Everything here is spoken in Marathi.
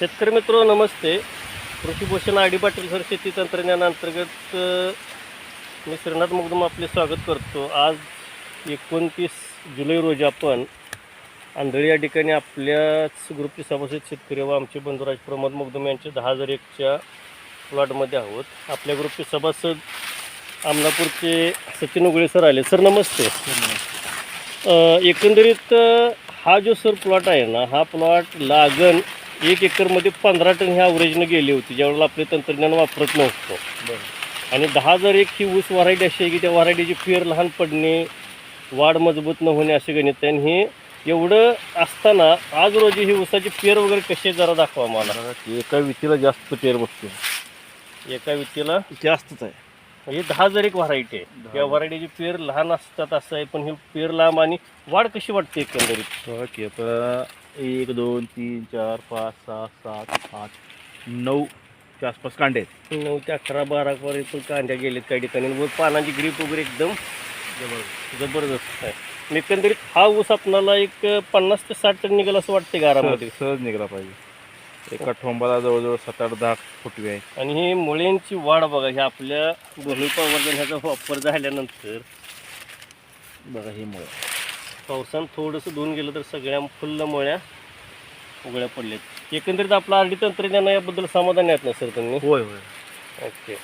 शेतकरी मित्र नमस्ते. कृषीभूषण आडी पाटील सर शेती तंत्रज्ञानांतर्गत मी श्रीनाथ मुगदम आपले स्वागत करतो. आज एकोणतीस जुलै रोजी आपण आंधळी या ठिकाणी आपल्याच ग्रुपचे सभासद शेतकरी व आमचे बंधुराज प्रमोद मुगदम यांचे दहा हजार एकच्या प्लॉटमध्ये आहोत. आपल्या ग्रुपचे सभासद आमनापूरचे सचिन उगळे सर आले. सर नमस्ते. एकंदरीत हा जो सर प्लॉट आहे ना हा प्लॉट लागण एक एकरमध्ये पंधरा टन ह्या ॲव्हरेजनं गेली होती ज्यावेळेला आपले तंत्रज्ञान वापरत नव्हतं. आणि दहा हजार एक ही ऊस व्हरायटी अशी आहे की त्या व्हरायटीची फेर लहान पडणे वाढ मजबूत न होणे असे गणित आहे. आणि हे एवढं असताना आज रोजी ही ऊसाची पेर वगैरे कशी जरा दाखवा मला. एका वितीला जास्त पेर बसतो एका व्यक्तीला जास्तच आहे. हे दहा हजार एक व्हरायटी आहे. त्या व्हरायटीची पेर लहान असतात असं आहे पण ही पेर लांब आणि वाढ कशी वाटते एकंदरीत? बघा की आता एक दोन तीन चार पाच सहा सात आठ नऊ च्या आसपास कांडे आहेत. नऊ ते अकरा बारा पर्यंत कांद्या गेलेत काही ठिकाणी. व पानाची ग्रीप वगैरे एकदम जबरदस्त. आहे. एकंदरीत हा ऊस आपणाला एक पन्नास ते साठ टन निघाल असं वाटते गारामध्ये सहज निघाला पाहिजे. एका ठोंबाला जवळजवळ सात आठ दहा फुटवे आहे. आणि ही मुळ्यांची वाढ बघा ही आपल्या भूमिपावर्धन ह्याचा वापर झाल्यानंतर बघा ही मुळे. पावसानं थोडंसं धुवून गेलं तर सगळ्या फुल्ल मुळ्या उघड्या पडल्यात. एकंदरीत आपलं आरडी तंत्रज्ञान याबद्दल समाधान आहेत ना सर तुम्ही? होय होय. ओके.